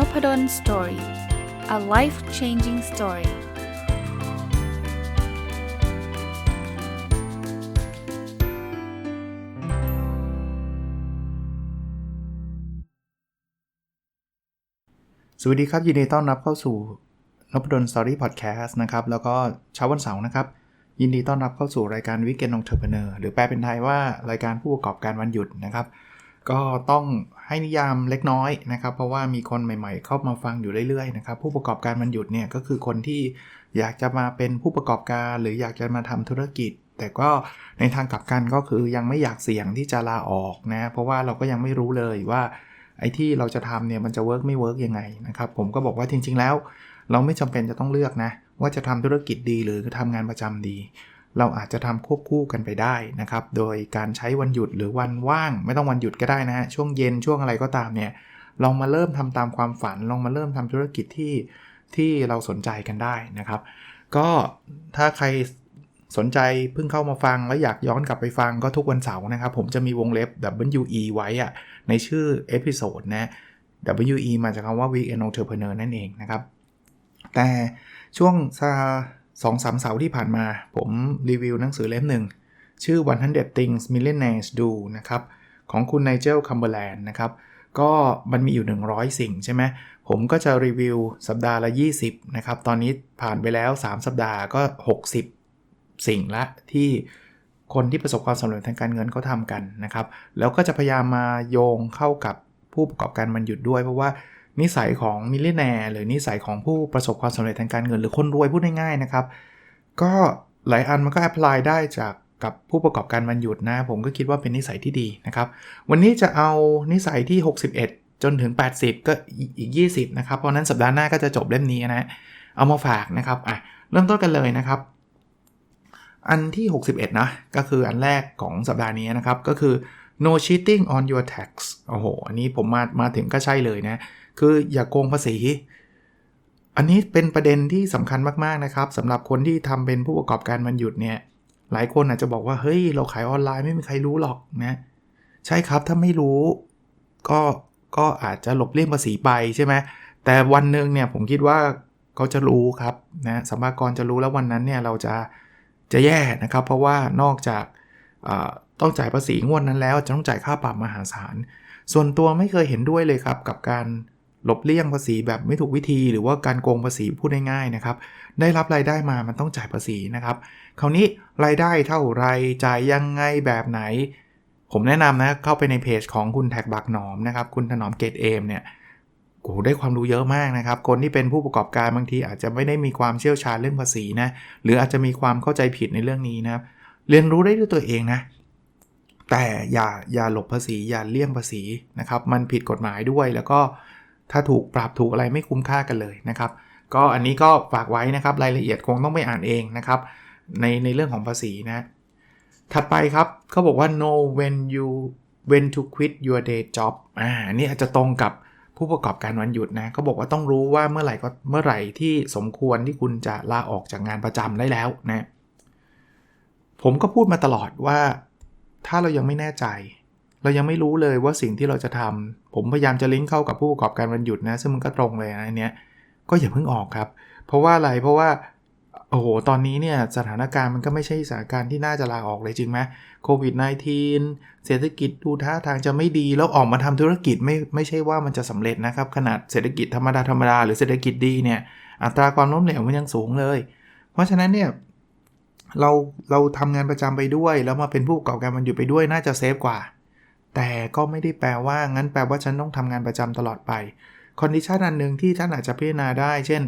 n o p ด d o สตอรี่ a life changing story สวัสดีครับ ยินดีต้อนรับเข้าสู่นพดลสตอรี่พอดแคสต์นะครับ แล้วก็เช้าวันเสาร์นะครับ ยินดีต้อนรับเข้าสู่รายการวิกเกนองเทอร์เพเนอร์หรือแปลเป็นไทยว่ารายการผู้ประกอบการวันหยุดนะครับ ก็ต้องให้นิยามเล็กน้อยนะครับ เพราะว่ามีคนใหม่ๆ เข้ามาฟังอยู่เรื่อยๆนะครับผู้ประกอบการมันหยุดเนี่ยก็คือคนที่อยากจะมาเป็นผู้ประกอบการหรืออยากจะมาทำธุรกิจ แต่ก็ในทางกลับกันก็คือยังไม่อยากเสี่ยงที่จะลาออกนะ เพราะว่าเราก็ยังไม่รู้เลยว่าไอ้ที่เราจะทำเนี่ยมันจะเวิร์กไม่เวิร์กยังไงนะครับผมก็บอกว่าจริง ๆ แล้ว เราไม่จำเป็นจะต้องเลือกนะว่าจะทำธุรกิจดีหรือทำงานประจำดี เราอาจจะทำควบคู่กันไปได้นะครับ โดยการใช้วันหยุดหรือวันว่าง ไม่ต้องวันหยุดก็ได้นะฮะช่วงเย็นช่วงอะไรก็ตามเนี่ยลองมาเริ่มทำตามความฝัน ลองมาเริ่มทำธุรกิจที่ที่เราสนใจกันได้นะครับ ก็ถ้าใครสนใจเพิ่งเข้ามาฟังแล้วอยากย้อนกลับไปฟังก็ทุกวันเสาร์นะครับ ผมจะมีวงเล็บ WE ไว้อะในชื่อเอพิโซดนะ WE มาจากคำว่า Weekend Entrepreneur นั่นเองนะครับ แต่ช่วง สองสามเสาร์ที่ผ่านมา ผมรีวิวหนังสือเล่มหนึ่ง ชื่อ 100 Things Millionaires Do นะครับ ของคุณไนเจลคัมเบอร์แลนด์นะครับ ก็มันมีอยู่ 100 สิ่งใช่ไหมผมก็จะรีวิวสัปดาห์ละ 20 นะครับ ตอนนี้ผ่านไปแล้ว 3 สัปดาห์ก็ 60 สิ่งละที่คนที่ประสบความสำเร็จทางการเงินเขาทำกันนะครับ แล้วก็จะพยายามมาโยงเข้ากับผู้ประกอบการมันหยุดด้วย เพราะว่า นิสัยของมิลเลนแนร์หรือนิสัยของผู้ประสบความสำเร็จทางการเงินหรือคนรวยพูดง่ายๆนะครับ ก็หลายอันมันก็แอพพลายได้จากกับผู้ประกอบการวันหยุดนะ ผมก็คิดว่าเป็นนิสัยที่ดีนะครับ วันนี้จะเอานิสัยที่ 61 จนถึง 80 ก็อีก 20 นะครับ เพราะนั้นสัปดาห์หน้าก็จะจบเล่มนี้นะ เอามาฝากนะครับอะเริ่มต้นกันเลยนะครับ อันที่ 61 นะ ก็คืออันแรกของสัปดาห์นี้นะครับ ก็คือ no cheating on your tax โอ้โห อันนี้ผมมามาถึงก็ใช่เลยนะ คืออย่ากโกงภาษี อันนี้เป็นประเด็นที่สำคัญมากๆนะครับสำหรับคนที่ทำเป็นผู้ประกอบการมันหยุดเนี่ยหลายคนอาจจะบอกว่าเฮ้ยเราขายออนไลน์ไม่มีใครรู้หรอกนะใช่ครับถ้าไม่รู้ก็ก็อาจจะหลบเลี่ยงภาษีไปใช่ไหมแต่วันหนึ่งเนี่ยผมคิดว่าเขาจะรู้ครับนะสัมภากรจะรู้แล้ววันนั้นเนี่ยเราจะจะแย่นะครับ เพราะว่านอกจากต้องจ่ายภาษีงวดนั้นแล้วจะต้องจ่ายค่าปรับมหาศาลส่วนตัวไม่เคยเห็นด้วยเลยครับกับการ หลบเลี่ยงภาษีแบบไม่ถูกวิธีหรือว่าการโกงภาษีพูดง่ายๆนะครับ ได้รับรายได้มามันต้องจ่ายภาษีนะครับ คราวนี้รายได้เท่าไรจ่ายยังไงแบบไหน ผมแนะนำนะเข้าไปในเพจของคุณแท็กบักหนอมนะครับ คุณถนอมเกตเอมเนี่ยโอ้ได้ความรู้เยอะมากนะครับ คนที่เป็นผู้ประกอบการบางทีอาจจะไม่ได้มีความเชี่ยวชาญเรื่องภาษีนะ หรืออาจจะมีความเข้าใจผิดในเรื่องนี้นะครับ เรียนรู้ได้ด้วยตัวเองนะแต่อย่าอย่าหลบภาษีอย่าเลี่ยงภาษีนะครับ มันผิดกฎหมายด้วยแล้วก็ ถ้าถูกปรับถูกอะไรไม่คุ้มค่ากันเลยนะครับ ก็อันนี้ก็ฝากไว้นะครับรายละเอียดคงต้องไปอ่านเองนะครับ ในในเรื่องของภาษีนะถัดไปครับเขาบอกว่า know when you when to quit your day job อ่านี่อาจจะตรงกับผู้ประกอบการวันหยุดนะเขาบอกว่าต้องรู้ว่าเมื่อไหร่ก็เมื่อไหร่ที่สมควรที่คุณจะลาออกจากงานประจำได้แล้วนะผมก็พูดมาตลอดว่า ถ้าเรายังไม่แน่ใจ เรายังไม่รู้เลยว่าสิ่งที่เราจะทำผมพยายามจะลิงก์เข้ากับผู้ประกอบการวันหยุดนะ ซึ่งมันก็ตรงเลยนะเนี้ยก็อย่าเพิ่งออกครับ เพราะว่าอะไรเพราะว่าโอ้โหตอนนี้เนี่ยสถานการณ์มันก็ไม่ใช่สถานการณ์ที่น่าจะลาออกเลยจริงไหมโควิด -19 เศรษฐกิจดูท่าทางจะไม่ดีแล้วออกมาทำธุรกิจไม่ไม่ใช่ว่ามันจะสำเร็จนะครับ ขนาดเศรษฐกิจธรรมดาธรรมดาหรือเศรษฐกิจดีเนี่ยอัตราความล้มเหลวมันยังสูงเลย เพราะฉะนั้นเนี่ยเราเราทำงานประจำไปด้วย แล้วมาเป็นผู้ประกอบการมันอยู่ไปด้วยน่าจะเซฟกว่า แต่ก็ไม่ได้แปลว่างั้นแปลว่าฉันต้องทำงานประจำตลอดไปคอนดิชันอันหนึ่งที่ท่านอาจจะพิจารณาได้ เช่น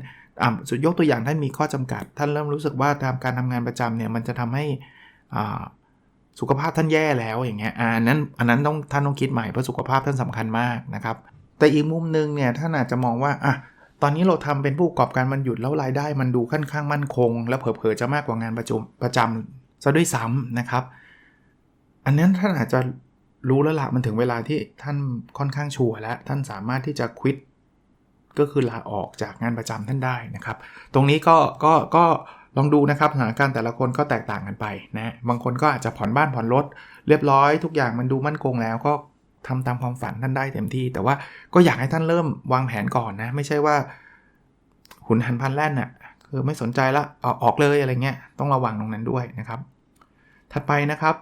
สุดยกตัวอย่างท่านมีข้อจำกัด ท่านเริ่มรู้สึกว่าทำการทำงานประจำเนี่ยมันจะทำให้สุขภาพท่านแย่แล้วอย่างเงี้ยอันนั้นอันนั้นต้องท่านต้องคิดใหม่เพราะสุขภาพท่านสำคัญมากนะครับ แต่อีกมุมหนึ่งเนี่ยท่านอาจจะมองว่าอะตอนนี้เราทำเป็นผู้ประกอบการมันหยุดแล้วรายได้มันดูค่อนข้างมั่นคง และเผลอๆจะมากกว่างานประจำประจำซะด้วยซ้ำนะครับ อันนั้นท่านอาจจะ รู้แล้วละมันถึงเวลาที่ท่านค่อนข้างชัวร์แล้ว ท่านสามารถที่จะควิดก็คือลาออกจากงานประจำท่านได้นะครับ ตรงนี้ก็ก็ก็ลองดูนะครับสถานการณ์แต่ละคนก็แตกต่างกันไปนะบางคนก็อาจจะผ่อนบ้านผ่อนรถเรียบร้อยทุกอย่างมันดูมั่นคงแล้วก็ทำตามความฝันท่านได้เต็มที่ แต่ว่าก็อยากให้ท่านเริ่มวางแผนก่อนนะ ไม่ใช่ว่า หุนหันพันแล่นน่ะคือไม่สนใจละออกออกเลยอะไรเงี้ยต้องระวังตรงนั้นด้วยนะครับ ถัดไปนะครับ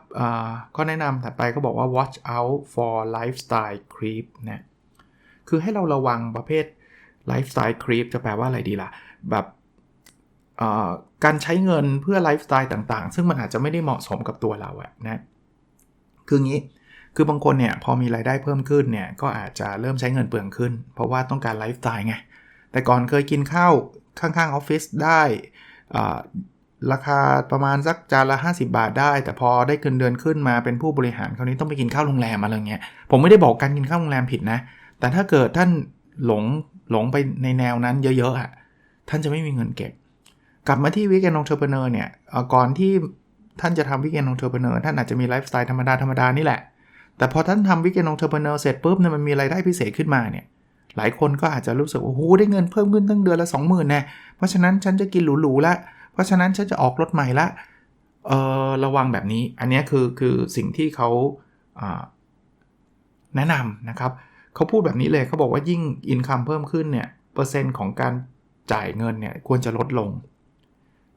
ก็แนะนำถัดไปก็บอกว่า watch out for lifestyle creep นะคือให้เราระวังประเภท lifestyle creep จะแปลว่าอะไรดีล่ะ แบบการใช้เงินเพื่อไลฟ์สไตล์ต่างๆ ซึ่งมันอาจจะไม่ได้เหมาะสมกับตัวเราอะนะ คืองี้ คือบางคนเนี่ยพอมีรายได้เพิ่มขึ้นเนี่ยก็อาจจะเริ่มใช้เงินเปลืองขึ้น เพราะว่าต้องการไลฟ์สไตล์ไง แต่ก่อนเคยกินข้าวข้างๆออฟฟิศได้ ราคาประมาณสักจานละ 50 บาทได้ แต่พอได้เงินเดือนขึ้นมาเป็นผู้บริหารคราวนี้ต้องไปกินข้าวโรงแรมอะไรเงี้ยผมไม่ได้บอกการกินข้าวโรงแรมผิดนะ แต่ถ้าเกิดท่านหลงหลงไปในแนวนั้นเยอะๆอะท่านจะไม่มีเงินเก็บ กลับมาที่วิกเกนนองเทอร์เพเนอร์เนี่ยก่อนที่ท่านจะทำวิกเกนนองเทอร์เพเนอร์ท่านอาจจะมีไลฟ์สไตล์ธรรมดาธรรมดานี่แหละ แต่พอท่านทำวิกเกนนองเทอร์เพเนอร์เสร็จปุ๊บเนี่ยมันมีรายได้พิเศษขึ้นมาเนี่ยหลายคนก็อาจจะรู้สึกว่าโอ้โหได้เงินเพิ่มขึ้นตั้งเดือนละ 20,000แน่เพราะฉะนั้นฉันจะกินหรูๆละ เพราะฉะนั้นฉันจะออกรถใหม่ละเออระวังแบบนี้ อันนี้คือคือสิ่งที่เขาแนะนำนะครับ เขาพูดแบบนี้เลยเขาบอกว่ายิ่งอินคัมเพิ่มขึ้นเนี่ย เปอร์เซ็นต์ของการจ่ายเงินเนี่ยควรจะลดลง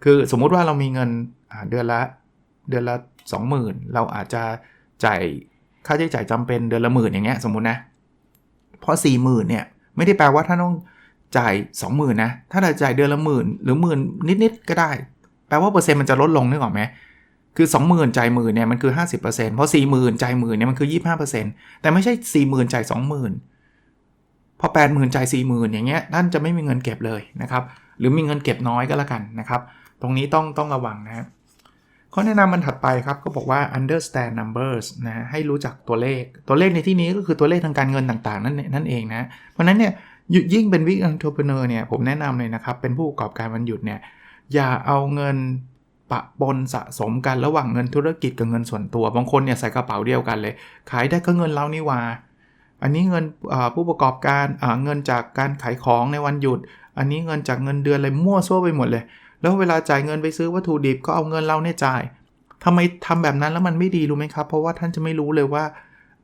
คือสมมุติว่าเรามีเงินเดือนละเดือนละ 20,000 เราอาจจะจ่ายค่าใช้จ่ายจำเป็นเดือนละหมื่นอย่างเงี้ยสมมุตินะ เพราะ 4 0,000เนี่ยไม่ได้แปลว่าท่านต้อง จ่าย20,000นะ ถ้าเราจ่ายเดือนละหมื่นหรือหมื่นนิดๆก็ได้ แปลว่าเปอร์เซ็นต์มันจะลดลงนึกออกไหมคือ 20,000จ่ายหมื่นเนี่ยมันคือ 50%เพราะ40,000จ่ายหมื่นเนี่ยมันคือ 25%แต่ไม่ใช่40,000จ่าย20,000 พอ 80,000จ่าย40,000 อย่างเงี้ยท่านจะไม่มีเงินเก็บเลยนะครับ หรือมีเงินเก็บน้อยก็แล้วกันนะครับ ตรงนี้ต้องต้องระวังนะข้อแนะนำมันถัดไปครับก็บอกว่า understand numbers นะให้รู้จักตัวเลข ตัวเลขในที่นี้ก็คือตัวเลขทางการเงินต่างๆ นั่นนั่นเองนะ เพราะนั้นเนี่ย ยิ่งเป็นวิกอันทรปเนอร์เนี่ยผมแนะนำเลยนะครับ เป็นผู้ประกอบการวันหยุดเนี่ยอย่าเอาเงินปะปนสะสมกันระหว่างเงินธุรกิจกับเงินส่วนตัว บางคนเนี่ยใส่กระเป๋าเดียวกันเลย ขายได้ก็เงินเรานี่ว่าอันนี้เงินผู้ประกอบการเงินจากการขายของในวันหยุด อันนี้เงินจากเงินเดือนอะไรมั่วซั่วไปหมดเลย แล้วเวลาจ่ายเงินไปซื้อวัตถุดิบก็เอาเงินเราเนี่ยจ่ายทำไมทำแบบนั้นแล้วมันไม่ดีรู้ไหมครับ เพราะว่าท่านจะไม่รู้เลยว่า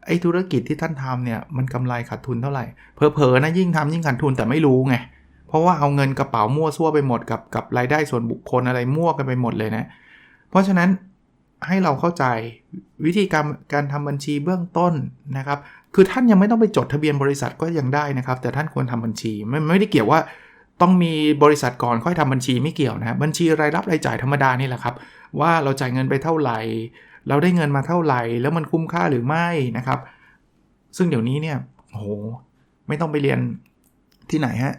ไอ้ธุรกิจที่ท่านทำเนี่ยมันกำไรขาดทุนเท่าไหร่เพอๆนะยิ่งทำยิ่งขาดทุนแต่ไม่รู้ไงเพราะว่าเอาเงินกระเป๋ามั่วซั่วไปหมดกับกับรายได้ส่วนบุคคลอะไรมั่วกันไปหมดเลยนะ เพราะฉะนั้นให้เราเข้าใจวิธีการการทำบัญชีเบื้องต้นนะครับ คือท่านยังไม่ต้องไปจดทะเบียนบริษัทก็ยังได้นะครับ แต่ท่านควรทำบัญชีไม่ไม่ได้เกี่ยวว่าต้องมีบริษัทก่อนค่อยทำบัญชีไม่เกี่ยวนะบัญชีรายรับรายจ่ายธรรมดานี่แหละครับ ว่าเราจ่ายเงินไปเท่าไหร่ เราได้เงินมาเท่าไหร่ แล้วมันคุ้มค่าหรือไม่นะครับ ซึ่งเดี๋ยวนี้เนี่ยโหไม่ต้องไปเรียนที่ไหนฮะ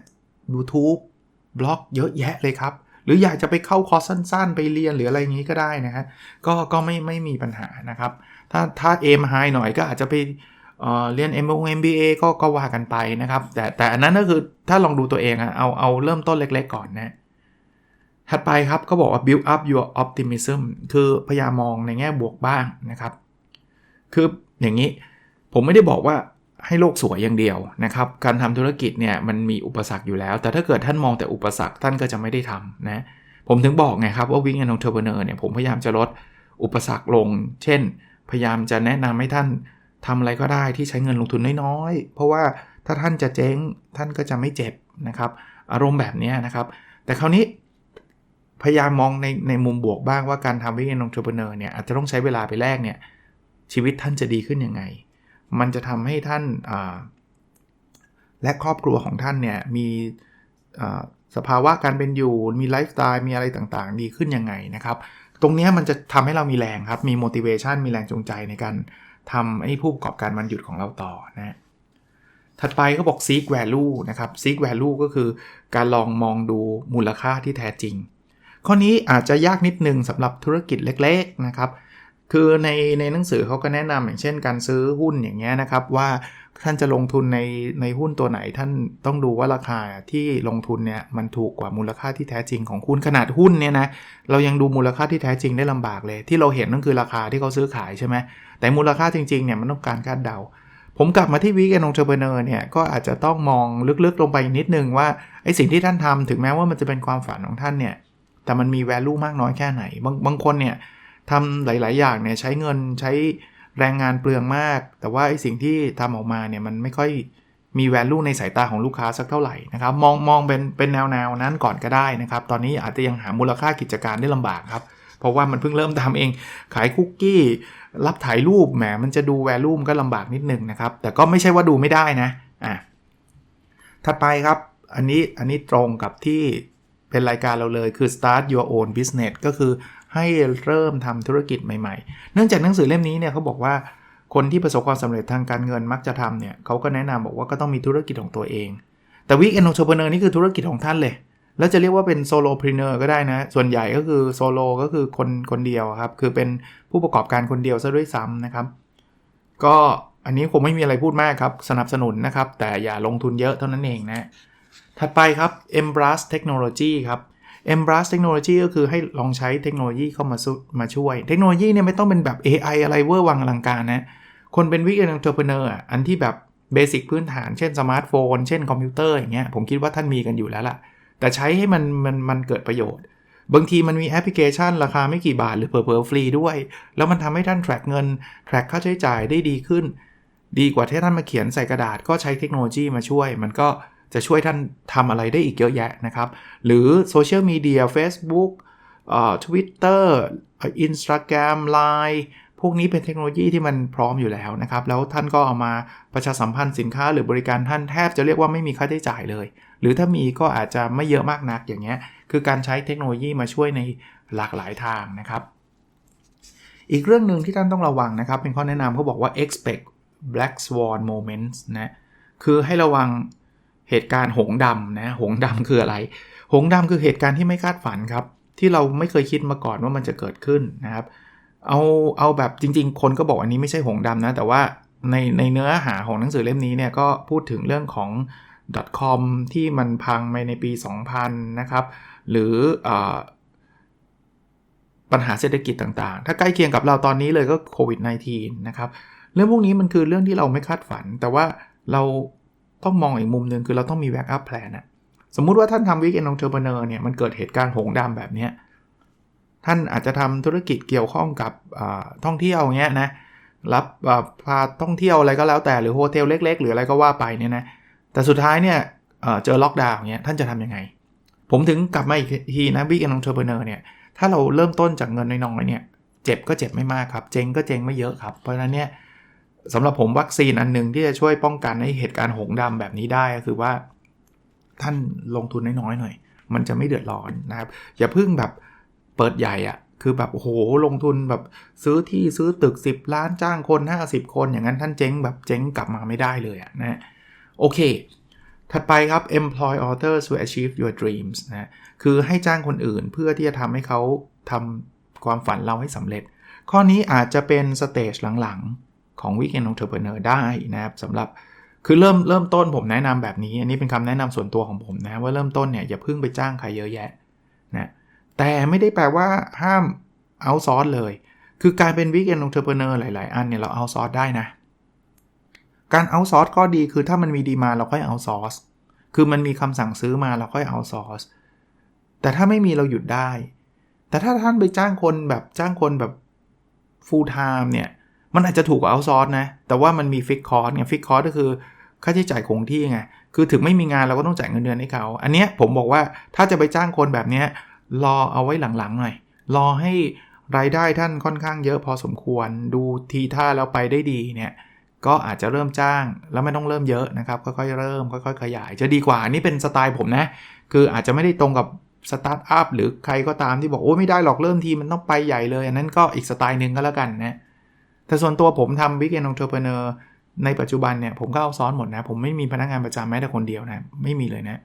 YouTube บล็อกเยอะแยะเลยครับ หรืออยากจะไปเข้าคอร์สสั้น ๆ ไปเรียนหรืออะไรอย่างนี้ก็ได้นะฮะก็ก็ไม่ไม่มีปัญหานะครับ ถ้าถ้าเอมไฮหน่อยก็อาจจะไปเเรียน M MBA ก็ก็ว่ากันไปนะครับ แต่แต่อันนั้นก็คือถ้าลองดูตัวเองอะเอาเอาเริ่มต้นเล็ก ๆ ก่อนนะ ถัดไปครับเขาบอกว่า build up your optimism คือพยายามมองในแง่บวกบ้างนะครับ คืออย่างนี้ผมไม่ได้บอกว่าให้โลกสวยอย่างเดียวนะครับ การทำธุรกิจเนี่ยมันมีอุปสรรคอยู่แล้ว แต่ถ้าเกิดท่านมองแต่อุปสรรคท่านก็จะไม่ได้ทำนะ ผมถึงบอกไงครับว่าวิ่งแอนนองเทอร์เบเนอร์เนี่ยผมพยายามจะลดอุปสรรคลง เช่น พยายามจะแนะนำให้ท่านทำอะไรก็ได้ที่ใช้เงินลงทุนน้อยๆ เพราะว่าถ้าท่านจะเจ๊งท่านก็จะไม่เจ็บนะครับ อารมณ์แบบนี้นะครับ แต่คราวนี้ พยายามมองในในมุมบวกบ้างว่าการทำวิกเอนองเทอร์เบเนอร์เนี่ยอาจจะต้องใช้เวลาไปแรกเนี่ยชีวิตท่านจะดีขึ้นยังไง มันจะทำให้ท่านและครอบครัวของท่านเนี่ยมีสภาวะการเป็นอยู่ มีไลฟ์สไตล์มีอะไรต่างๆ ดีขึ้นยังไงนะครับ ตรงนี้มันจะทำให้เรามีแรงครับ มี motivation มีแรงจูงใจในการทำให้ผู้ประกอบการมันหยุดของเราต่อนะถัดไปก็บอก seek value นะครับ seek value ก็คือการลองมองดูมูลค่าที่แท้จริง ข้อนี้อาจจะยากนิดนึงสำหรับธุรกิจเล็กๆนะครับ คือในในหนังสือเขาก็แนะนำอย่างเช่น การซื้อหุ้นอย่างเงี้ยนะครับว่าท่านจะลงทุนในในหุ้นตัวไหน ท่านต้องดูว่าราคาที่ลงทุนเนี่ยมันถูกกว่ามูลค่าที่แท้จริงของคุณขนาดหุ้นเนี่ยนะเรายังดูมูลค่าที่แท้จริงได้ลำบากเลย ที่เราเห็นนั่นคือราคาที่เขาซื้อขายใช่ไหมแต่มูลค่าจริงๆเนี่ยมันต้องการคาดเดา ผมกลับมาที่วิกเอนองเทอร์เบเนอร์เนี่ยก็อาจจะต้องมองลึกๆลงไปนิดนึงว่าไอสิ่งที่ท่านทำถึงแม้ว่ามันจะเป็นความฝันของท่านเนี่ย แต่มันมี value มากน้อยแค่ไหน บางบางคนเนี่ยทำหลาย ๆ อย่างเนี่ยใช้เงินใช้แรงงานเปลืองมาก แต่ว่าไอสิ่งที่ทำออกมาเนี่ยมันไม่ค่อยมี value ในสายตาของลูกค้าสักเท่าไหร่นะครับ มองมองเป็นเป็นแนวแนวนั้นก่อนก็ได้นะครับ ตอนนี้อาจจะยังหามูลค่ากิจการได้ลำบากครับ เพราะว่ามันเพิ่งเริ่มทำเอง ขายคุกกี้ รับถ่ายรูปแหมมันจะดู value มันก็ลำบากนิดนึงนะครับ แต่ก็ไม่ใช่ว่าดูไม่ได้นะอะถัดไปครับ อันนี้อันนี้ตรงกับที่ เป็นรายการเราเลยคือ start your own business ก็คือให้เริ่มทำธุรกิจใหม่ๆ เนื่องจากหนังสือเล่มนี้เนี่ยเขาบอกว่าคนที่ประสบความสำเร็จทางการเงินมักจะทำเนี่ยเขาก็แนะนำบอกว่าก็ต้องมีธุรกิจของตัวเอง แต่วิกเอนโทรเปเนอร์นี่คือธุรกิจของท่านเลย แล้วจะเรียกว่าเป็นโซโลพรีเนอร์ก็ได้นะ ส่วนใหญ่ก็คือโซโลก็คือคนคนเดียวครับ คือเป็นผู้ประกอบการคนเดียวซะด้วยซ้ำนะครับ ก็อันนี้คงไม่มีอะไรพูดมากครับ สนับสนุนนะครับ แต่อย่าลงทุนเยอะเท่านั้นเองนะ ถัดไปครับ Embrace Technology ครับ Embrace Technology ก็คือให้ลองใช้เทคโนโลยีเข้ามามาช่วย เทคโนโลยีเนี่ยไม่ต้องเป็นแบบ AI อะไรเวอร์วังอลังการนะ คนเป็นวิกเอนเตอร์เพเนอร์อันที่แบบเบสิกพื้นฐานเช่นสมาร์ทโฟน เช่นคอมพิวเตอร์อย่างเงี้ยผมคิดว่าท่านมีกันอยู่แล้วล่ะ แต่ใช้ให้มันมันมันเกิดประโยชน์ บางทีมันมีแอปพลิเคชัน ราคาไม่กี่บาทหรือเผลอๆฟรีด้วย แล้วมันทำให้ท่าน track เงิน track ค่าใช้จ่ายได้ดีขึ้น ดีกว่าที่ท่านมาเขียนใส่กระดาษก็ใช้เทคโนโลยีมาช่วย มันก็ จะช่วยท่านทำอะไรได้อีกเยอะแยะนะครับ หรือโซเชียลมีเดีย Facebook เอ่อ Twitter Instagram Line พวกนี้เป็นเทคโนโลยีที่มันพร้อมอยู่แล้วนะครับ แล้วท่านก็เอามาประชาสัมพันธ์สินค้าหรือบริการท่านแทบจะเรียกว่าไม่มีค่าใช้จ่ายเลย หรือถ้ามีก็อาจจะไม่เยอะมากนักอย่างเงี้ย คือการใช้เทคโนโลยีมาช่วยในหลากหลายทางนะครับ อีกเรื่องหนึ่งที่ท่านต้องระวังนะครับ เป็นข้อแนะนำเขาบอกว่า expect black swan moments นะ คือให้ระวัง เหตุการณ์หงดำนะหงดำคืออะไร หงดำคือเหตุการณ์ที่ไม่คาดฝันครับ ที่เราไม่เคยคิดมาก่อนว่ามันจะเกิดขึ้นนะครับ เอาเอาแบบจริง ๆ คนก็บอกอันนี้ไม่ใช่หงดำนะ แต่ว่าในในเนื้อหาของหนังสือเล่มนี้เนี่ยก็พูดถึงเรื่องของ .com ที่มันพังไปในปี 2000 นะครับ หรืออปัญหาเศรษฐกิจต่างๆ ถ้าใกล้เคียงกับเราตอนนี้เลยก็โควิด -19 นะครับ เรื่องพวกนี้มันคือเรื่องที่เราไม่คาดฝัน แต่ว่าเรา ต้องมองอีกมุมหนึ่งคือเราต้องมีแบ็กอัพแพลนนะสมมุติว่าท่านทำวิกเอนองเทอร์เบเนอร์เนี่ยมันเกิดเหตุการณ์หงดำแบบนี้ท่านอาจจะทำธุรกิจเกี่ยวข้องกับท่องเที่ยวเงี้ยนะรับพาท่องเที่ยวอะไรก็แล้วแต่หรือโฮเทลเล็ก ๆ หรืออะไรก็ว่าไปเนี่ยนะแต่สุดท้ายเนี่ยเจอล็อกดาวน์เงี้ยท่านจะทํำยังไง ผมถึงกลับมาอีกทีนะวิกเอนองเทอร์เบเนอร์เนี่ยถ้าเราเริ่มต้นจากเงินน้อยๆเนี่ยเจ็บก็เจ็บไม่มากครับ เจ๊งก็เจ๊งไม่เยอะครับ เพราะฉะนั้นเนี่ย สำหรับผมวัคซีนอันหนึ่งที่จะช่วยป้องกันให้เหตุการณ์หงดำแบบนี้ได้ก็คือว่า ท่านลงทุนน้อยๆหน่อย มันจะไม่เดือดร้อนนะครับ อย่าพึ่งแบบเปิดใหญ่อะคือแบบโอ้โหลงทุนแบบซื้อที่ซื้อตึก 10 ล้านจ้างคน 50 คน อย่างนั้นท่านเจ๊งแบบเจ๊งกลับมาไม่ได้เลยอะนะโอเค ถัดไปครับ employ authors to achieve your dreams นะคือให้จ้างคนอื่นเพื่อที่จะทำให้เขาทำความฝันเราให้สำเร็จ ข้อนี้อาจจะเป็นสเตจหลังๆ ของ Weekend Entrepreneur ได้นะครับสำหรับคือเริ่มเริ่มต้นผมแนะนำแบบนี้ อันนี้เป็นคำแนะนำส่วนตัวของผมนะว่าเริ่มต้นเนี่ยอย่าเพิ่งไปจ้างใครเยอะแยะนะแต่ไม่ได้แปลว่าห้ามเอาซอร์สเลย คือการเป็น Weekend Entrepreneur หลาย ๆ อันเนี่ยเราเอาซอร์สได้นะ การเอาซอร์สก็ดีคือถ้ามันมีดีมาเราค่อยเอาซอร์สคือมันมีคำสั่งซื้อมาเราค่อยเอาซอร์สแต่ถ้าไม่มีเราหยุดได้ แต่ถ้าท่านไปจ้างคนแบบจ้างคนแบบ full time เนี่ย มันอาจจะถูกกว่าเอาซอร์สนะ แต่ว่ามันมีฟิกคอร์สไงฟิกคอร์สก็คือค่าใช้จ่ายคงที่ไง คือถึงไม่มีงานเราก็ต้องจ่ายเงินเดือนให้เขา อันเนี้ยผมบอกว่าถ้าจะไปจ้างคนแบบเนี้ยรอเอาไว้หลังๆหน่อย รอให้รายได้ท่านค่อนข้างเยอะพอสมควร ดูทีท่าแล้วไปได้ดีเนี่ย ก็อาจจะเริ่มจ้างแล้วไม่ต้องเริ่มเยอะนะครับ ค่อยๆเริ่ม ค่อยๆ ขยาย จะดีกว่านนี้เป็นสไตล์ผมนะ คืออาจจะไม่ได้ตรงกับสตาร์ทอัพหรือใครก็ตามที่บอกโอ้ไม่ได้หรอกเริ่มทีมันต้องไปใหญ่เลย อันนั้นก็อีกสไตล์หนึ่งก็แล้วกันนะ แต่ส่วนตัวผมทำ Big End Entrepreneur ในปัจจุบันเนี่ยผมก็เอาซ้อนหมดนะ ผมไม่มีพนักงานประจำแม้แต่คนเดียวนะ ไม่มีเลยนะ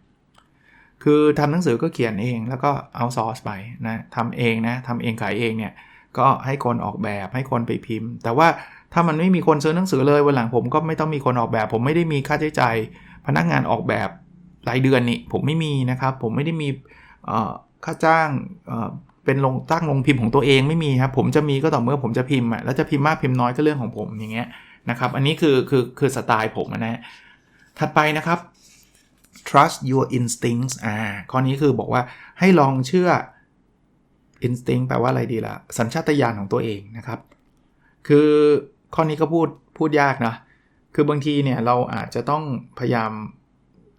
คือทำหนังสือก็เขียนเองแล้วก็เอาซอร์สไปนะทำเองนะทำเองขายเองเนี่ยก็ให้คนออกแบบให้คนไปพิมพ์ แต่ว่าถ้ามันไม่มีคนซื้อหนังสือเลยวันหลังผมก็ไม่ต้องมีคนออกแบบ ผมไม่ได้มีค่าใช้จ่ายพนักงานออกแบบรายเดือนนี่ผมไม่มีนะครับ ผมไม่ได้มีค่าจ้าง เป็นลงตั้งลงพิมพ์ของตัวเองไม่มีครับผมจะมีก็ต่อเมื่อผมจะพิมพ์อะแล้วจะพิมพ์มากพิมพ์น้อยก็เรื่องของผมอย่างเงี้ยนะครับอันนี้คือคือคือสไตล์ผมนะถัดไปนะครับ trust your instincts อ่าข้อนี้คือบอกว่าให้ลองเชื่อ instinct แปลว่าอะไรดีละ่ะ สัญชาตญาณของตัวเองนะครับ คือข้อนี้ก็พูดพูดยากนะ คือบางทีเนี่ยเราอาจจะต้องพยายาม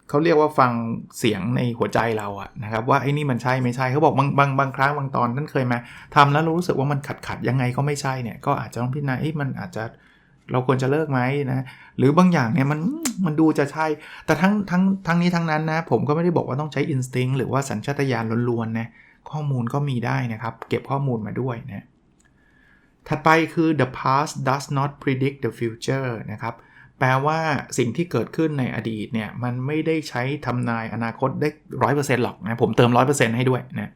เขาเรียกว่าฟังเสียงในหัวใจเราอะนะครับว่าไอ้นี่มันใช่ไม่ใช่เขาบอกบางบางบางครั้งบางตอนท่านเคยมาทำแล้วรู้สึกว่ามันขัดขัดยังไงก็ไม่ใช่เนี่ยก็อาจจะต้องพิจารณาเอ้มันอาจจะเราควรจะเลิกไหมนะหรือบางอย่างเนี่ยมันมันดูจะใช่ แต่ทั้งทั้งทั้งนี้ทั้งนั้นนะผมก็ไม่ได้บอกว่าต้องใช้อินสติ้งหรือว่าสัญชาตญาณล้วนๆนะข้อมูลก็มีได้นะครับ เก็บข้อมูลมาด้วยนะถัดไปคือ the past does not predict the future นะครับ แปลว่าสิ่งที่เกิดขึ้นในอดีตเนี่ยมันไม่ได้ใช้ทำนายอนาคตได้ร้อยเปอร์เซ็นต์หรอกนะผมเติมร้อยเปอร์เซ็นต์ให้ด้วยนะ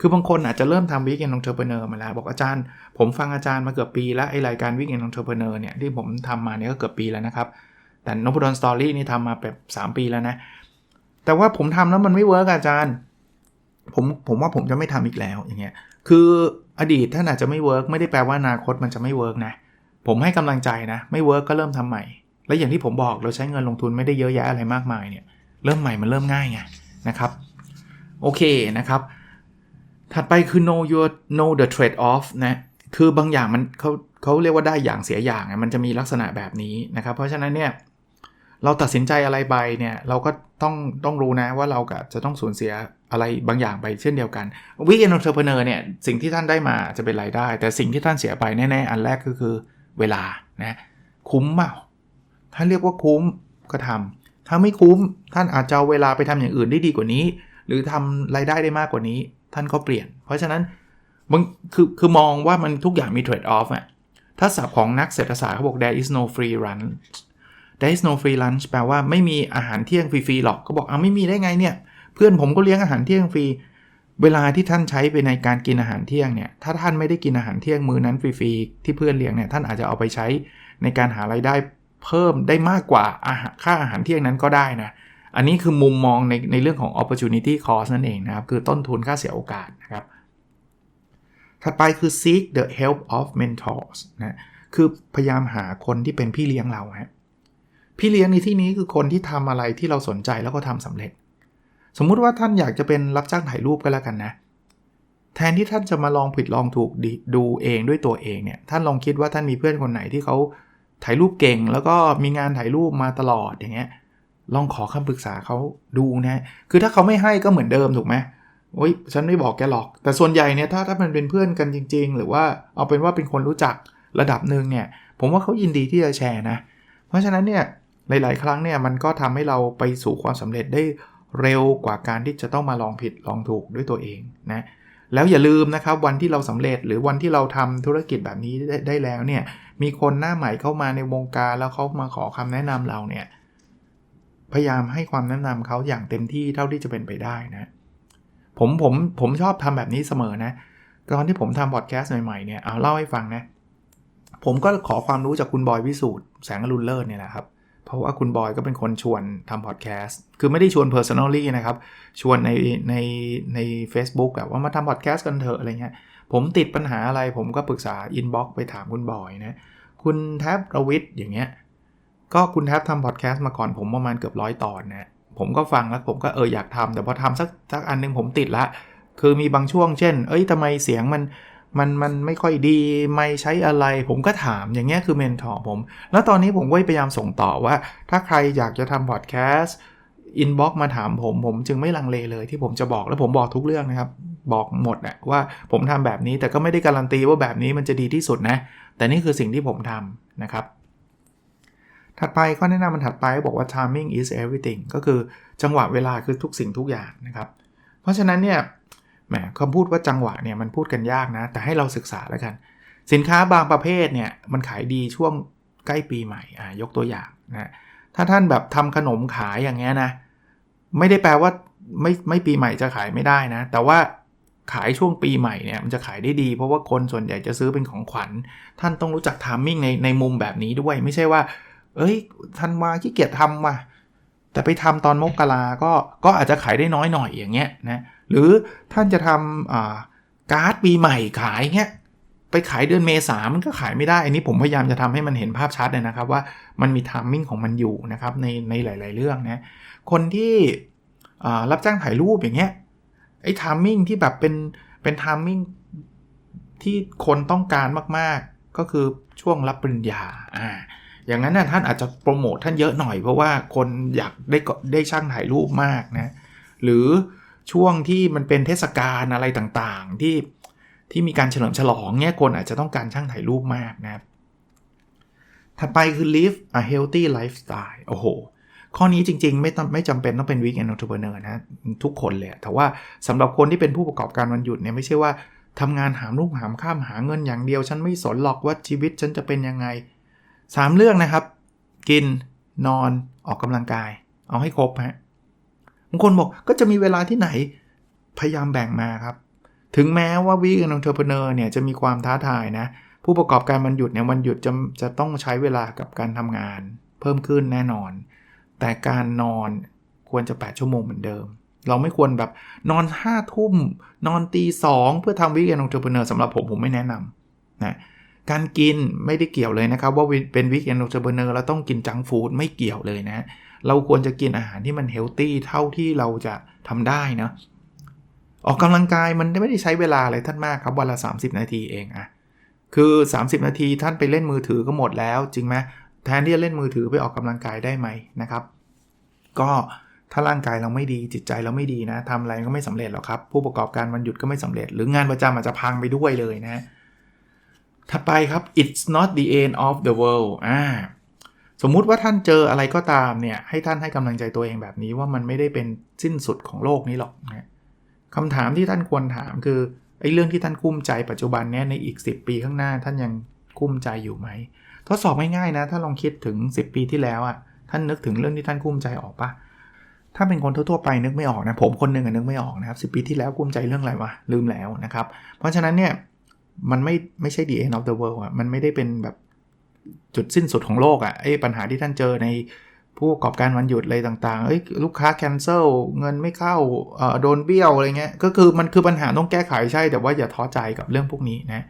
คือบางคนอาจจะเริ่มทำวิกเกนองเทอร์เพเนอร์มาแล้ว บอกอาจารย์ ผมฟังอาจารย์มาเกือบปีแล้วไอรายการวิกเกนองเทอร์เพเนอร์เนี่ยที่ผมทำมาเนี่ยก็เกือบปีแล้วนะครับแต่นพดลสตอรี่นี่ทำมาแบบ3 ปีแล้วนะ แต่ว่าผมทำแล้วมันไม่เวิร์กอาจารย์ ผมผมว่าผมจะไม่ทำอีกแล้วอย่างเงี้ยคืออดีตท่านอาจจะไม่เวิร์กไม่ได้แปลว่าอนาคตมันจะไม่เวิร์กนะ ผมให้กำลังใจนะ ไม่เวิร์กก็เริ่มทำใหม่ และอย่างที่ผมบอกเราใช้เงินลงทุนไม่ได้เยอะแยะอะไรมากมายเนี่ยเริ่มใหม่มันเริ่มง่ายไงนะครับโอเคนะครับ ถัดไปคือ know your know the trade off นะคือบางอย่างมันเขาเขาเรียกว่าได้อย่างเสียอย่างมันจะมีลักษณะแบบนี้นะครับ เพราะฉะนั้นเนี่ยเราตัดสินใจอะไรไปเนี่ยเราก็ต้องต้องรู้นะว่าเราก็จะต้องสูญเสียอะไรบางอย่างไปเช่นเดียวกันวิกเอนองเทอร์เพเนอร์เนี่ยสิ่งที่ท่านได้มาจะเป็นรายได้ แต่สิ่งที่ท่านเสียไปแน่ๆ อันแรกก็คือ เวลานะคุ้มเปล่าถ้าเรียกว่าคุ้มก็ทำถ้าไม่คุ้มท่านอาจจะเอาเวลาไปทำอย่างอื่นได้ดีกว่านี้ หรือทำรายได้ได้มากกว่านี้ ท่านก็เปลี่ยน เพราะฉะนั้นมึงคือคือมองว่ามันทุกอย่างมี trade off อะถ้าศัพท์ของนักเศรษฐศาสตร์เขาบอก there is no free lunch there is no free lunch แปลว่าไม่มีอาหารเที่ยงฟรีๆหรอกก็บอกอ่าไม่มีได้ไงเนี่ย เพื่อนผมก็เลี้ยงอาหารเที่ยงฟรี เวลาที่ท่านใช้ไปในการกินอาหารเที่ยงเนี่ย ถ้าท่านไม่ได้กินอาหารเที่ยงมื้อนั้นฟรีๆที่เพื่อนเลี้ยงเนี่ย ท่านอาจจะเอาไปใช้ในการหารายได้เพิ่มได้มากกว่าอาหารค่าอาหารเที่ยงนั้นก็ได้นะ อันนี้คือมุมมองในในเรื่องของ opportunity cost นั่นเองนะครับ คือต้นทุนค่าเสียโอกาสนะครับ ถัดไปคือ seek the help of mentors นะ คือพยายามหาคนที่เป็นพี่เลี้ยงเราฮะ พี่เลี้ยงในที่นี้คือคนที่ทำอะไรที่เราสนใจแล้วก็ทำสำเร็จ สมมุติว่าท่านอยากจะเป็นรับจ้างถ่ายรูปก็แล้วกันนะ แทนที่ท่านจะมาลองผิดลองถูกดูเองด้วยตัวเองเนี่ยท่านลองคิดว่าท่านมีเพื่อนคนไหนที่เขาถ่ายรูปเก่ง แล้วก็มีงานถ่ายรูปมาตลอดอย่างเงี้ยลองขอคำปรึกษาเขาดูนะคือถ้าเขาไม่ให้ก็เหมือนเดิมถูกไหมโอ้ยฉันไม่บอกแกหรอก แต่ส่วนใหญ่เนี่ยถ้าถ้ามันเป็นเพื่อนกันจริง ๆ หรือว่าเอาเป็นว่าเป็นคนรู้จักระดับหนึ่งเนี่ย ผมว่าเขายินดีที่จะแชร์นะ เพราะฉะนั้นเนี่ยหลาย ๆ ครั้งเนี่ยมันก็ทำให้เราไปสู่ความสำเร็จได้ เร็วกว่าการที่จะต้องมาลองผิดลองถูกด้วยตัวเองนะแล้วอย่าลืมนะครับวันที่เราสำเร็จหรือวันที่เราทำธุรกิจแบบนี้ได้ไดแล้วเนี่ยมีคนหน้าใหม่เข้ามาในวงการแล้วเขามาขอคำแนะนำเราเนี่ยพยายามให้ความแนะนำเขาอย่างเต็มที่เท่าที่จะเป็นไปได้นะผมผมผมชอบทำแบบนี้เสมอนะตอนที่ผมทำพอดแคสต์ใหม่ๆเนี่ยเอาเล่าให้ฟังนะผมก็ขอความรู้จากคุณบอยวิสูตรแสงอรุณเลิศเนี่ยแหละครับ เพราะว่าคุณบอยก็เป็นคนชวนทำพอดแคสต์คือไม่ได้ชวน personally นะครับ ชวนในในใน Facebook แบบว่ามาทำพอดแคสต์กันเถอะอะไรเงี้ยผมติดปัญหาอะไรผมก็ปรึกษา inbox ไปถามคุณบอยนะคุณแท็บรวิทย์อย่างเงี้ยก็คุณแท็บทำพอดแคสต์มาก่อนผมประมาณเกือบร้อยตอนนะผมก็ฟังแล้วผมก็เอออยากทำแต่พอทำสักสักอันนึงผมติดละคือมีบางช่วงเช่น เอ้ยทำไมเสียงมัน มันมันไม่ค่อยดีไม่ใช้อะไร ผมก็ถามอย่างเงี้ยคือเมนทอร์ผม แล้วตอนนี้ผมก็พยายามส่งต่อว่า ถ้าใครอยากจะทำพอดแคสต์อินบ็อกมาถามผมผมจึงไม่ลังเลเลยที่ผมจะบอกแล้วผมบอกทุกเรื่องนะครับ บอกหมดนะว่าผมทำแบบนี้แต่ก็ไม่ได้การันตีว่าแบบนี้มันจะดีที่สุดนะ แต่นี่คือสิ่งที่ผมทำนะครับ ถัดไปข้อแนะนำมันถัดไปบอกว่า timing is everything ก็คือจังหวะเวลาคือทุกสิ่งทุกอย่างนะครับ เพราะฉะนั้นเนี่ย แหมคำพูดว่าจังหวะเนี่ยมันพูดกันยากนะ แต่ให้เราศึกษาแล้วกัน สินค้าบางประเภทเนี่ยมันขายดีช่วงใกล้ปีใหม่อ่ายกตัวอย่างนะถ้าท่านแบบทำขนมขายอย่างเงี้ยนะ ไม่ได้แปลว่าไม่ไม่ปีใหม่จะขายไม่ได้นะ แต่ว่าขายช่วงปีใหม่เนี่ยมันจะขายได้ดี เพราะว่าคนส่วนใหญ่จะซื้อเป็นของขวัญ ท่านต้องรู้จักทามมิ่งในในมุมแบบนี้ด้วย ไม่ใช่ว่า เอ้ยทันมาขี้เกียจทำว่ะแต่ไปทำตอนมกราก็ก็อาจจะขายได้น้อยหน่อยอย่างเงี้ยนะ หรือท่านจะทำการ์ดปีใหม่ขายเงี้ยไปขายเดือนเมษามันก็ขายไม่ได้ อันนี้ผมพยายามจะทำให้มันเห็นภาพชัดเลยนะครับ ว่ามันมีทามมิ่งของมันอยู่นะครับในในหลาย ๆ เรื่องนะคนที่รับจ้างถ่ายรูปอย่างเงี้ยไอ้ทามมิ่งที่แบบเป็นเป็นทามมิ่งที่คนต้องการมาก ๆ ก็คือช่วงรับปริญญาอ่าอย่างนั้นนะท่านอาจจะโปรโมทท่านเยอะหน่อยเพราะว่าคนอยากได้ได้ช่างถ่ายรูปมากนะหรือ ช่วงที่มันเป็นเทศกาลอะไรต่างๆ ที่ที่มีการเฉลิมฉลองเนี่ยคนอาจจะต้องการช่างถ่ายรูปมากนะครับ ถัดไปคือ live a healthy lifestyle โอ้โห ข้อนี้จริงๆ ไม่ต้องไม่จำเป็นต้องเป็น weekend entrepreneur นะทุกคนเลย แต่ว่าสำหรับคนที่เป็นผู้ประกอบการวันหยุดเนี่ยไม่ใช่ว่าทำงานหามรุ่งหามข้ามหาเงินอย่างเดียว ฉันไม่สนหรอกว่าชีวิตฉันจะเป็นยังไง 3 เรื่องนะครับ กินนอนออกกำลังกาย เอาให้ครบฮะ บางคนบอกก็จะมีเวลาที่ไหนพยายามแบ่งมาครับ ถึงแม้ว่าวิก e น d เ n อร์เพเนอร์เนี่ยจะมีความท้าทายนะ ผู้ประกอบการวันหยุดเนี่ยวันหยุดจะจะต้องใช้เวลากับการทำงาน เพิ่มขึ้นแน่นอน แต่การนอนควรจะ 8 ชั่วโมงเหมือนเดิม เราไม่ควรแบบนอน5ทุ่ม นอนตีสองเพื่อทำวิก e น d เ n อร์เพเนอร์สำหรับผมผมไม่แนะนำนะการกินไม่ได้เกี่ยวเลยนะครับ ว่าเป็นวิก e น d เ n อร์เพเนอร์เราต้องกินจังฟู้ดไม่เกี่ยวเลยนะ เราควรจะกินอาหารที่มันเฮลตี้เท่าที่เราจะทำได้นะออกกำลังกายมันไม่ได้ใช้เวลาอะไรท่านมากครับวันละ 30 นาทีเองอะคือ 30 นาทีท่านไปเล่นมือถือก็หมดแล้วจริงไหมแทนที่จะเล่นมือถือไปออกกำลังกายได้ไหมนะครับ ก็ถ้าร่างกายเราไม่ดีจิตใจเราไม่ดีนะทำอะไรก็ไม่สำเร็จหรอกครับ ผู้ประกอบการวันหยุดก็ไม่สำเร็จ หรืองานประจำอาจจะพังไปด้วยเลยนะ ถัดไปครับ it's not the end of the world อ่า สมมุติว่าท่านเจออะไรก็ตามเนี่ยให้ท่านให้กำลังใจตัวเองแบบนี้ว่ามันไม่ได้เป็นสิ้นสุดของโลกนี้หรอกนะคำถามที่ท่านควรถามคือไอ้เรื่องที่ท่านกุ้มใจปัจจุบันเนี้ยในอีก 10 ปีข้างหน้าท่านยังกุ้มใจอยู่ไหมทดสอบง่ายๆนะ ถ้าลองคิดถึง 10 ปีที่แล้วอะ่ะท่านนึกถึงเรื่องที่ท่านกุ้มใจออกปะถ้าเป็นคนทั่วๆไปนึกไม่ออกนะผมคนหนึ่งนึกไม่ออกนะครับสิปีที่แล้วกุ้มใจเรื่องอะไรวะลืมแล้วนะครับ เพราะฉะนั้นเนี่ยมันไม่ไม่ใช่ the end of the world อะมันไม่ได้เป็นแบบ จุดสิ้นสุดของโลกอะ่ะไอ้ปัญหาที่ท่านเจอในผู้ประกอบการวันหยุดอะไรต่างๆเอ้ยลูกค้าแคนเซิลเงินไม่เข้าโดนเบี้ยวอะไรเงี้ย ก็คือมันคือปัญหาต้องแก้ไขใช่ แต่ว่าอย่าท้อใจกับเรื่องพวกนี้นะ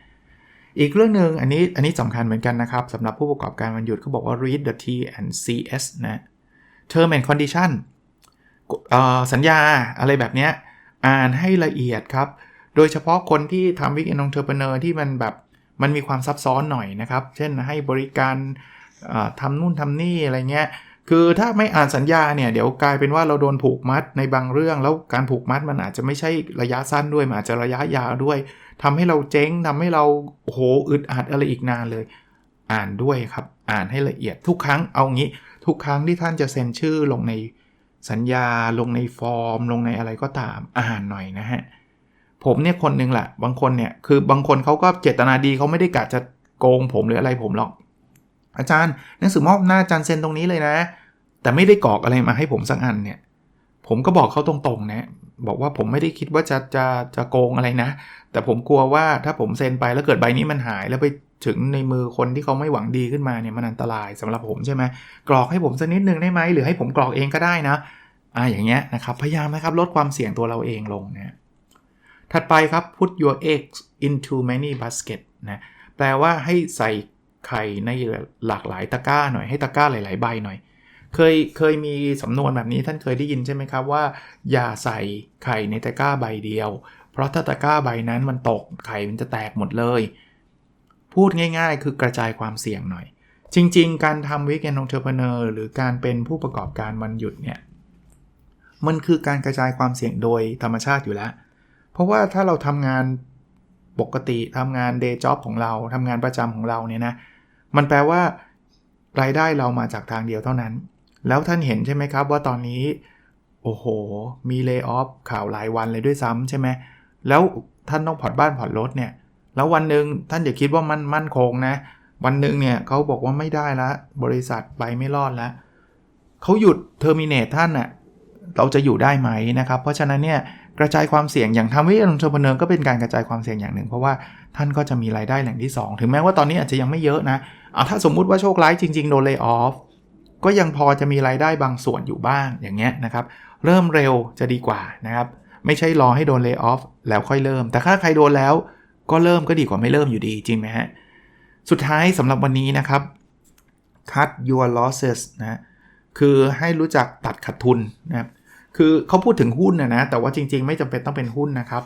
อีกเรื่องหนึ่งอันนี้อันนี้สำคัญเหมือนกันนะครับสำหรับผู้ประกอบการวันหยุดเขาบอกว่า read the T and CS นะ term and condition สัญญาอะไรแบบเนี้ยอ่านให้ละเอียดครับ โดยเฉพาะคนที่ทำวิกเอนองเทอร์เ n เนอร์ที่มันแบบ มันมีความซับซ้อนหน่อยนะครับ เช่นให้บริการทำนู่นทำนี่อะไรเงี้ย คือถ้าไม่อ่านสัญญาเนี่ยเดี๋ยวกลายเป็นว่าเราโดนผูกมัดในบางเรื่อง แล้วการผูกมัดมันอาจจะไม่ใช่ระยะสั้นด้วย มันอาจจะระยะยาวด้วยทำให้เราเจ๊งทำให้เราโหอึดอัดอะไรอีกนานเลย อ่านด้วยครับ อ่านให้ละเอียดทุกครั้งเอางี้ ทุกครั้งที่ท่านจะเซ็นชื่อลงในสัญญาลงในฟอร์ม ลงในอะไรก็ตามอ่านหน่อยนะฮะ ผมเนี่ยคนหนึ่งแหละบางคนเนี่ยคือบางคนเขาก็เจตนาดีเขาไม่ได้กะจะโกงผมหรืออะไรผมหรอก อาจารย์หนังสือมอบหน้าอาจารย์เซ็นตรงนี้เลยนะ แต่ไม่ได้กรอกอะไรมาให้ผมสักอันเนี่ยผมก็บอกเขาตรงๆนะบอกว่าผมไม่ได้คิดว่าจะจะจะโกงอะไรนะ แต่ผมกลัวว่าถ้าผมเซ็นไปแล้วเกิดใบนี้มันหายแล้วไปถึงในมือคนที่เขาไม่หวังดีขึ้นมาเนี่ยมันอันตรายสำหรับผมใช่ไหมกรอกให้ผมสักนิดนึงได้ไหมหรือให้ผมกรอกเองก็ได้นะอ่าอย่างเงี้ยนะครับพยายามนะครับลดความเสี่ยงตัวเราเองลงนะ ถัดไปครับ put your eggs into many basket นะแปลว่าให้ใส่ไข่ในหลากหลายตะกร้าหน่อยให้ตะกร้าหลายๆใบหน่อย เคยเคยมีสำนวนแบบนี้ท่านเคยได้ยินใช่ไหมครับว่า อย่าใส่ไข่ในตะกร้าใบเดียว เพราะถ้าตะกร้าใบนั้นมันตกไข่มันจะแตกหมดเลย พูดง่ายๆ คือกระจายความเสี่ยงหน่อย จริง ๆ การทำวิกเอนองเทอร์เพเนอร์หรือการเป็นผู้ประกอบการวันหยุดเนี่ยมันคือการกระจายความเสี่ยงโดยธรรมชาติอยู่แล้ว เพราะว่าถ้าเราทำงานปกติทำงานเดย์จ็อบของเราทำงานประจำของเราเนี่ยนะมันแปลว่ารายได้เรามาจากทางเดียวเท่านั้น แล้วท่านเห็นใช่ไหมครับว่าตอนนี้ โอ้โห มีเลิกออฟข่าวหลายวันเลยด้วยซ้ำใช่ไหมแล้วท่านต้องผ่อนบ้านผ่อนรถเนี่ย แล้ววันหนึ่งท่านอย่าคิดว่ามันมั่นคงนะ วันหนึ่งเนี่ยเขาบอกว่าไม่ได้ละ บริษัทไปไม่รอดแล้วเขาหยุดเทอร์มินเนตท่านอะเราจะอยู่ได้ไหมนะครับ เพราะฉะนั้นเนี่ย กระจายความเสี่ยงอย่างทำวิทยลงทุนเนินก็เป็นการกระจายความเสี่ยงอย่างหนึ่ง เพราะว่าท่านก็จะมีรายได้แหล่งที่ 2 ถึงแม้ว่าตอนนี้อาจจะยังไม่เยอะนะเอาถ้าสมมุติว่าโชคร้ายจริง ๆ โดนเลิกออฟก็ยังพอจะมีรายได้บางส่วนอยู่บ้างอย่างเงี้ยนะครับ เริ่มเร็วจะดีกว่านะครับไม่ใช่รอให้โดนเลิกออฟแล้วค่อยเริ่ม แต่ถ้าใครโดนแล้วก็เริ่มก็ดีกว่าไม่เริ่มอยู่ดีจริงไหมฮะสุดท้ายสำหรับวันนี้นะครับ cut your losses นะคือให้รู้จักตัดขาดทุนนะครับ คือเขาพูดถึงหุ้นนะนะ แต่ว่าจริง ๆ ไม่จำเป็นต้องเป็นหุ้นนะครับ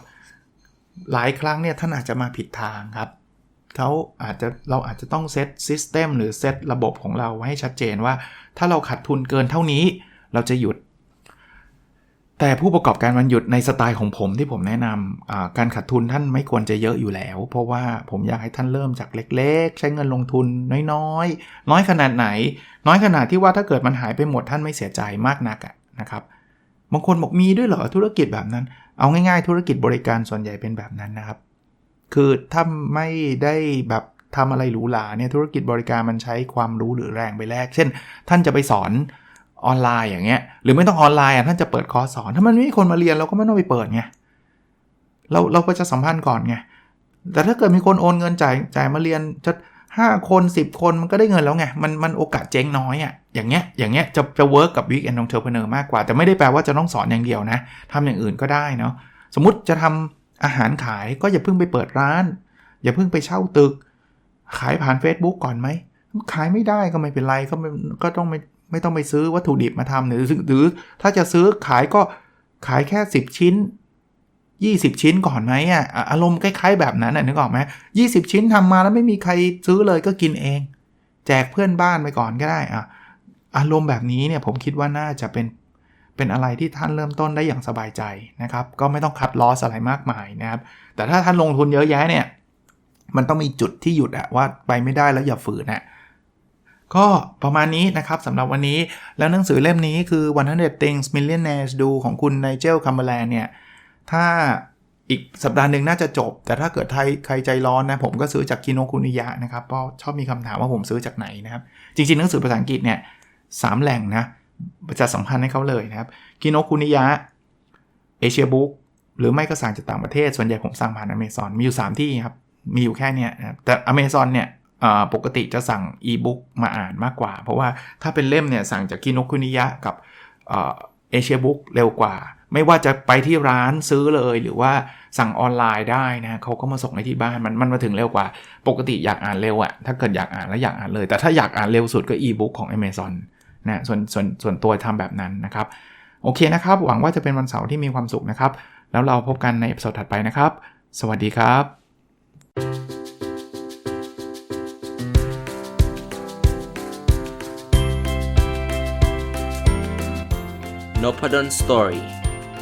หลายครั้งเนี่ยท่านอาจจะมาผิดทางครับเขาอาจจะเราอาจจะต้องเซตซิสเต็มหรือเซตระบบของเราไว้ให้ชัดเจนว่า ถ้าเราขาดทุนเกินเท่านี้ เราจะหยุด แต่ผู้ประกอบการวันหยุดในสไตล์ของผมที่ผมแนะนำการขาดทุนท่านไม่ควรจะเยอะอยู่แล้ว เพราะว่าผมอยากให้ท่านเริ่มจากเล็ก ๆ ใช้เงินลงทุนน้อยๆ น้อยขนาดไหน น้อยขนาดที่ว่าถ้าเกิดมันหายไปหมดท่านไม่เสียใจมากนักะนะครับ บางคนบอกมีด้วยเหรอธุรกิจแบบนั้น เอาง่ายๆ ธุรกิจบริการส่วนใหญ่เป็นแบบนั้นนะครับ คือถ้าไม่ได้แบบทำอะไรหรูหราเนี่ยธุรกิจบริการมันใช้ความรู้หรือแรงไปแลก เช่น ท่านจะไปสอนออนไลน์อย่างเงี้ย หรือไม่ต้องออนไลน์อะท่านจะเปิดคอร์สสอน ถ้ามันไม่มีคนมาเรียนเราก็ไม่ต้องไปเปิดไง เราเราก็จะสัมพันธ์ก่อนไง แต่ถ้าเกิดมีคนโอนเงินจ่ายจ่ายมาเรียนจะ ห้าคน 10 คนมันก็ได้เงินแล้วไง มันมันโอกาสเจ๊งน้อยอะอย่างเงี้ยอย่างเงี้ยจะจะเวิร์กกับวิกแอนด์องเทอร์เพเนอร์มากกว่า แต่ไม่ได้แปลว่าจะต้องสอนอย่างเดียวนะทำอย่างอื่นก็ได้เนาะสมมติจะทำอาหารขายก็อย่าเพิ่งไปเปิดร้าน อย่าเพิ่งไปเช่าตึก ขายผ่าน Facebook ก่อนไหมขายไม่ได้ก็ไม่เป็นไรก็ไม่ก็ต้องไม่ไม่ต้องไปซื้อวัตถุดิบมาทำหรือหรือถ้าจะซื้อขายก็ขายแค่ 10 ชิ้น 20 ชิ้นก่อนไหมอะอารมณ์คล้ายๆแบบนั้นนึกออกไหมยี่สิบชิ้นทำมาแล้วไม่มีใครซื้อเลยก็กินเอง แจกเพื่อนบ้านไปก่อนก็ได้อะอารมณ์แบบนี้เนี่ยผมคิดว่าน่าจะเป็นเป็นอะไรที่ท่านเริ่มต้นได้อย่างสบายใจนะครับ ก็ไม่ต้องคัดลอสอะไรมากมายนะครับ แต่ถ้าท่านลงทุนเยอะแยะเนี่ย มันต้องมีจุดที่หยุดอะว่าไปไม่ได้แล้วอย่าฝืนอะก็ประมาณนี้นะครับสำหรับวันนี้แล้วหนังสือเล่มนี้คือ 100 Things Millionaires Do ของคุณไนเจลคัมเบอร์แลนเนี่ย ถ้าอีกสัปดาห์หนึ่งน่าจะจบ แต่ถ้าเกิดใครใครใจร้อนนะ ผมก็ซื้อจากคิโนคุนิยะนะครับเพราะชอบมีคำถามว่าผมซื้อจากไหนนะครับ จริง ๆ หนังสือภาษาอังกฤษเนี่ยสามแหล่งนะประชาสัมพันธ์ให้เขาเลยนะครับคิโนคุนิยะเอเชียบุ๊กหรือไม่ก็สั่งจากต่างประเทศ ส่วนใหญ่ผมสั่งผ่านอเมซอนมีอยู่ 3 ที่ครับ มีอยู่แค่เนี้ยนะแต่ Amazon เนี่ยปกติจะสั่งอีบุ๊กมาอ่านมากกว่า เพราะว่าถ้าเป็นเล่มเนี่ยสั่งจากคิโนคุนิยะกับเอเชียบุ๊กเร็วกว่า ไม่ว่าจะไปที่ร้านซื้อเลยหรือว่าสั่งออนไลน์ได้นะเขาก็มาส่งให้ที่บ้านมันมันมาถึงเร็วกว่า ปกติอยากอ่านเร็วอะถ้าเกิดอยากอ่านแล้วอยากอ่านเลย แต่ถ้าอยากอ่านเร็วสุดก็อีบุ๊กของ Amazon นะส่วนส่วนส่วนตัวทำแบบนั้นนะครับ โอเคนะครับ หวังว่าจะเป็นวันเสาร์ที่มีความสุขนะครับ แล้วเราพบกันในเอพิโซดถัดไปนะครับ สวัสดีครับ n o p a d o n Story